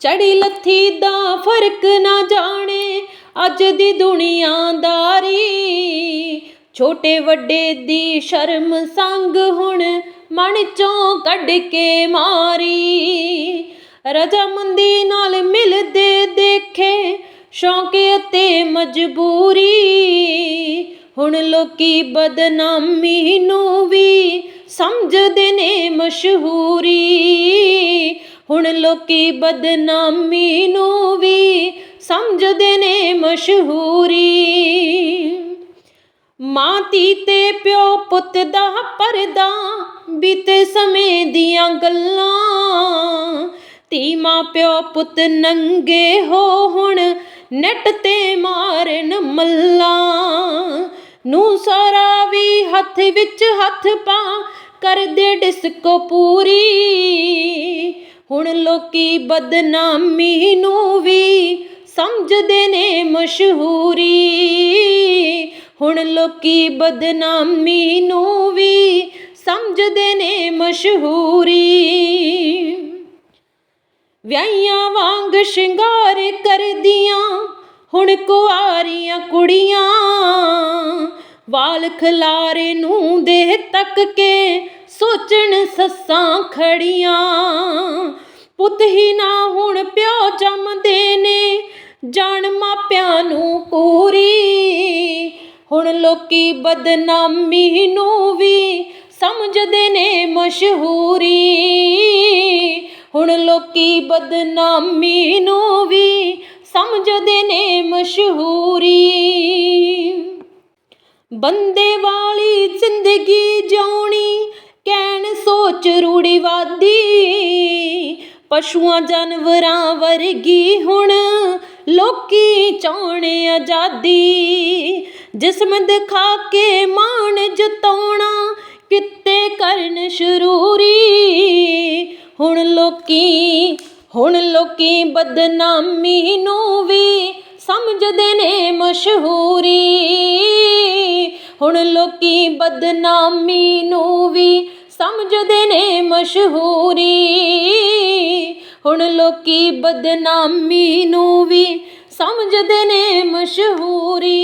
ਚੜੀ ਲੱਥੀ ਦਾ ਫ਼ਰਕ ਨਾ ਜਾਣੇ, ਅੱਜ ਦੀ ਦੁਨੀਆਦਾਰੀ। ਛੋਟੇ ਵੱਡੇ ਦੀ ਸ਼ਰਮ ਸੰਗ ਹੁਣ ਮਨ ਚੋਂ ਕੱਢ ਕੇ ਮਾਰੀ। ਰਜਾਮੰਦੀ ਨਾਲ ਮਿਲਦੇ ਦੇਖੇ, ਸ਼ੌਂਕ ਅਤੇ ਮਜਬੂਰੀ। ਹੁਣ ਲੋਕੀ ਬਦਨਾਮੀ ਨੂੰ ਵੀ ਸਮਝਦੇ ਨੇ ਮਸ਼ਹੂਰੀ। ਹੁਣ ਲੋਕੀ ਬਦਨਾਮੀ ਨੂੰ ਵੀ ਸਮਝਦੇ ਨੇ ਮਸ਼ਹੂਰੀ। ਮਾਂ ਧੀ ਤੇ ਪਿਓ ਪੁੱਤ ਦਾ ਪਰਦਾ ਬੀਤੇ ਸਮੇਂ ਦੀਆਂ ਗੱਲਾਂ। ਧੀ ਮਾਂ ਪਿਓ ਪੁੱਤ ਨੰਗੇ ਹੋ ਹੁਣ ਨੈਟ ਤੇ ਮਾਰਨ ਮੱਲਾਂ। ਨੂੰ ਸਾਰਾ ਵੀ ਹੱਥ ਵਿੱਚ ਹੱਥ ਪਾ ਕਰਦੇ ਡਿਸਕੋ ਪੂਰੀ। ਹੁਣ ਲੋਕੀ ਬਦਨਾਮੀ ਨੂੰ ਵੀ ਸਮਝਦੇ ਨੇ ਮਸ਼ਹੂਰੀ। ਹੁਣ ਲੋਕੀ ਬਦਨਾਮੀ ਨੂੰ ਵੀ ਸਮਝਦੇ ਨੇ ਮਸ਼ਹੂਰੀ। ਵਿਆਹੀਆਂ ਵਾਂਗ ਸ਼ਿੰਗਾਰ ਕਰਦੀਆਂ, ਹੁਣ ਕੁਆਰੀਆਂ ਕੁੜੀਆਂ। ਵਾਲ ਖਲਾਰੇ ਨੂੰ ਦੇਹ ਤੱਕ ਕੇ ਸੋਚਣ ਸੱਸਾਂ ਖੜੀਆਂ। ਪੁੱਤ ਹੀ ਨਾ ਹੁਣ ਪਿਓ ਜੰਮਦੇ ਨੇ, ਜਾਣ ਮਾਪਿਆਂ ਨੂੰ ਪੂਰੀ। ਹੁਣ ਲੋਕੀ ਬਦਨਾਮੀ ਨੂੰ ਵੀ ਸਮਝਦੇ ਨੇ ਮਸ਼ਹੂਰੀ। ਹੁਣ ਲੋਕੀ ਬਦਨਾਮੀ ਨੂੰ ਵੀ ਸਮਝਦੇ ਨੇ ਮਸ਼ਹੂਰੀ। ਬੰਦੇ ਵਾਲੀ ਜ਼ਿੰਦਗੀ ਜਿਉਣੀ ਰੂੜੀਵਾਦੀ ਪਸ਼ੂਆਂ, ਜਾਨਵਰਾਂ ਵਰਗੀ ਹੁਣ ਲੋਕੀ ਚਾਹਣੇ ਆਜ਼ਾਦੀ। ਜਿਸਮ ਦਿਖਾ ਕੇ ਮਾਣ ਜਤਾਉਣਾ ਕਿਤੇ ਕਰਨ ਸ਼ਰੂਰੀ। ਹੁਣ ਲੋਕੀ ਹੁਣ ਲੋਕੀ ਬਦਨਾਮੀ ਨੂੰ ਵੀ ਸਮਝਦੇ ਨੇ ਮਸ਼ਹੂਰੀ। ਹੁਣ ਲੋਕੀ ਬਦਨਾਮੀ ਨੂੰ ਵੀ ਸਮਝਦੇ ਨੇ ਮਸ਼ਹੂਰੀ। ਹੁਣ ਲੋਕੀ ਬਦਨਾਮੀ ਨੂੰ ਵੀ ਸਮਝਦੇ ਨੇ ਮਸ਼ਹੂਰੀ।